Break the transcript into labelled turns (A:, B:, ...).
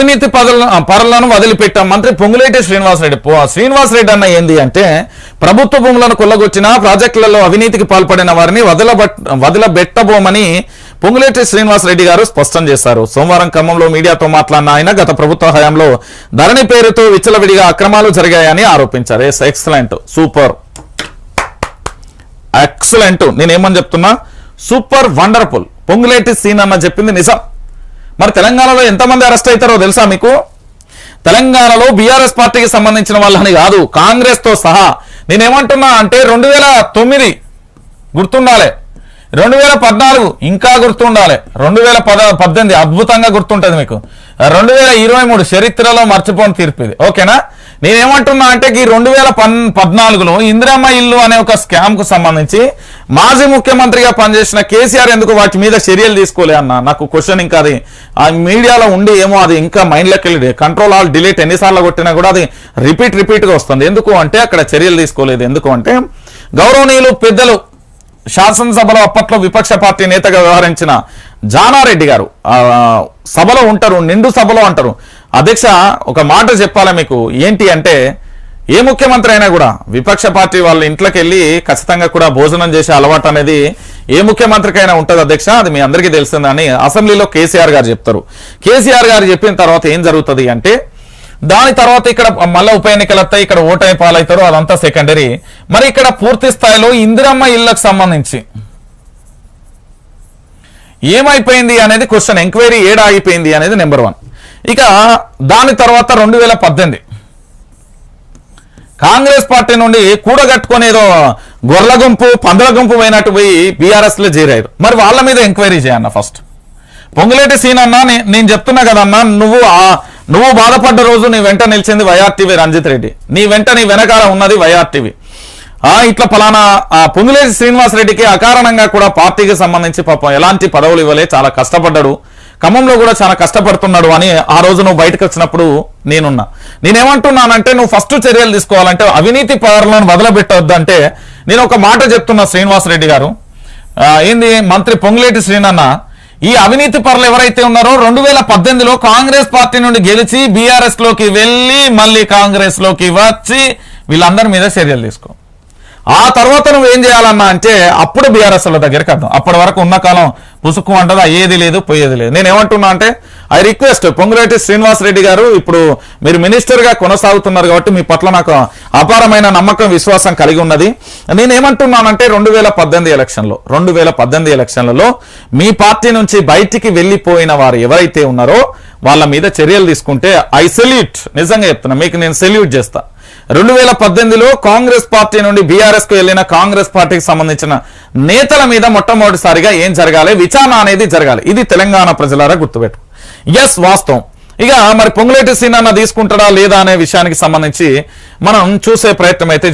A: అవినీతి పదలను పరులను వదిలిపెట్టాం. మంత్రి పొంగులేటి శ్రీనివాసరెడ్డి శ్రీనివాసరెడ్డి అన్న ఏంది అంటే ప్రభుత్వ భూములను కొల్లగొచ్చిన ప్రాజెక్టులలో అవినీతికి పాల్పడిన వారిని వదలబట్ వదిలబెట్టబోమని పొంగులేటి శ్రీనివాసరెడ్డి గారు స్పష్టం చేశారు. సోమవారం ఖమ్మంలో మీడియాతో మాట్లాడిన ఆయన గత ప్రభుత్వ హయాంలో ధరణి పేరుతో విచ్చలవిడిగా అక్రమాలు జరిగాయని ఆరోపించారు. Yes excellent super. ఎక్సలెంట్. నేనేమని చెప్తున్నా? Super wonderful. పొంగులేటి సీన్ అన్న చెప్పింది నిజం. మరి తెలంగాణలో ఎంతమంది అరెస్ట్ అవుతారో తెలుసా మీకు? తెలంగాణలో బీఆర్ఎస్ పార్టీకి సంబంధించిన వాళ్ళని కాదు కాంగ్రెస్తో సహా. నేనేమంటున్నా అంటే రెండు వేల తొమ్మిది గుర్తుండాలి. రెండు వేల పద్నాలుగు ఇంకా గుర్తుండాలి. రెండు వేల పద పద్దెనిమిది అద్భుతంగా గుర్తుంటుంది మీకు. రెండు వేల ఇరవై మూడు చరిత్రలో మర్చిపోని తీర్పు ఇది. ఓకేనా? నేనేమంటున్నా అంటే ఈ రెండు వేల పన్ పద్నాలుగులో ఇందిరమ్మ ఇల్లు అనే ఒక స్కామ్కు సంబంధించి మాజీ ముఖ్యమంత్రిగా పనిచేసిన కేసీఆర్ ఎందుకు వాటి మీద చర్యలు తీసుకోలే అన్న? నాకు క్వశ్చన్ ఇంకా అది ఆ మీడియాలో ఉండి ఏమో అది ఇంకా మైండ్లోకి వెళ్ళి కంట్రోల్ ఆల్ డిలీట్ ఎన్నిసార్లు కొట్టినా కూడా అది రిపీట్ రిపీట్గా వస్తుంది. ఎందుకు అంటే అక్కడ చర్యలు తీసుకోలేదు. ఎందుకు అంటే గౌరవనీయులు పెద్దలు శాసనసభలో అప్పట్లో విపక్ష పార్టీ నేతగా వ్యవహరించిన జానారెడ్డి గారు సభలో ఉంటారు నిండు సభలో అంటారు అధ్యక్ష ఒక మాట చెప్పాలా మీకు? ఏంటి అంటే ఏ ముఖ్యమంత్రి అయినా కూడా విపక్ష పార్టీ వాళ్ళ ఇంట్లోకి వెళ్ళి ఖచ్చితంగా కూడా భోజనం చేసే అలవాటు అనేది ఏ ముఖ్యమంత్రికైనా ఉంటుంది అధ్యక్ష? అది మీ అందరికీ తెలిసిందని అసెంబ్లీలో కేసీఆర్ గారు చెప్తారు. కేసీఆర్ గారు చెప్పిన తర్వాత ఏం జరుగుతుంది అంటే దాని తర్వాత ఇక్కడ మళ్ళీ ఉప ఎన్నికలు వస్తాయి ఇక్కడ ఓటమి పాలవుతారు అదంతా సెకండరీ మరి ఇక్కడ పూర్తి స్థాయిలో ఇందిరమ్మ ఇళ్ళకు సంబంధించి ఏమైపోయింది అనేది క్వశ్చన్ ఎంక్వైరీ ఏడా అయిపోయింది అనేది నెంబర్ వన్ ఇక దాని తర్వాత రెండు వేల పద్దెనిమిది. కాంగ్రెస్ పార్టీ నుండి కూడగట్టుకొని ఏదో గొర్రెల గుంపు పందుల గుంపు పోయినట్టు పోయి బీఆర్ఎస్లో చేరారు. మరి వాళ్ళ మీద ఎంక్వైరీ చేయన్న ఫస్ట్ పొంగులేటి సీన్ అన్నా నేను చెప్తున్నా కదన్నా నువ్వు నువ్వు బాధపడ్డ రోజు నీ వెంట నిలిచింది వైఆర్టీవీ రంజిత్ రెడ్డి. నీ వెంట నీ వెనకాల ఉన్నది వైఆర్టీవీ. ఆ ఇట్లా ఫలానా ఆ పొంగులేటి శ్రీనివాస్ రెడ్డికి అకారణంగా కూడా పార్టీకి సంబంధించి పాపం ఎలాంటి పదవులు ఇవ్వలే చాలా కష్టపడ్డాడు. ఖమ్మంలో కూడా చాలా కష్టపడుతున్నాడు అని ఆ రోజు నువ్వు బయటకు వచ్చినప్పుడు నేనున్నా. నేనేమంటున్నానంటే నువ్వు ఫస్ట్ చర్యలు తీసుకోవాలంటే అవినీతి పదాలను వదలబెట్టవద్దంటే నేను ఒక మాట చెప్తున్నా శ్రీనివాస్ రెడ్డి గారు. ఏంది మంత్రి పొంగులేటి శ్రీనన్న ఈ అవినీతి పరులు ఎవరైతే ఉన్నారో రెండు వేల పద్దెనిమిదిలో కాంగ్రెస్ పార్టీ నుండి గెలిచి బీఆర్ఎస్లోకి వెళ్ళి మళ్ళీ కాంగ్రెస్లోకి వచ్చి వీళ్ళందరి మీద చర్యలు తీసుకో. ఆ తర్వాత నువ్వు ఏం చేయాలన్నా అంటే అప్పుడు బీఆర్ఎస్ ల దగ్గరికి అర్థం. అప్పటి వరకు ఉన్న కాలం పుసుకు అంటదా ఏది లేదు పోయేది లేదు. నేను ఏమంటున్నా అంటే ఐ రిక్వెస్ట్ పొంగులేటి శ్రీనివాస్ రెడ్డి గారు ఇప్పుడు మీరు మినిస్టర్గా కొనసాగుతున్నారు కాబట్టి మీ పట్ల నాకు అపారమైన నమ్మకం విశ్వాసం కలిగి ఉన్నది. నేను ఏమంటున్నానంటే రెండు వేల పద్దెనిమిది ఎలక్షన్లో రెండు వేల పద్దెనిమిది ఎలక్షన్లలో మీ పార్టీ నుంచి బయటికి వెళ్ళిపోయిన వారు ఎవరైతే ఉన్నారో వాళ్ళ మీద చర్యలు తీసుకుంటే ఐ సెల్యూట్ నిజంగా చెప్తున్నా మీకు నేను సెల్యూట్ చేస్తా. రెండు వేల పద్దెనిమిదిలో కాంగ్రెస్ పార్టీ నుండి బీఆర్ఎస్కు వెళ్ళిన కాంగ్రెస్ పార్టీకి సంబంధించిన నేతల మీద మొట్టమొదటిసారిగా ఏం జరగాలి? విచారణ అనేది జరగాలి. ఇది తెలంగాణ ప్రజలారా గుర్తుపెట్టు ఎస్ వాస్తవం. ఇక మరి పొంగులేటి సీన్ అన్న తీసుకుంటాడా లేదా అనే విషయానికి సంబంధించి మనం చూసే ప్రయత్నం అయితే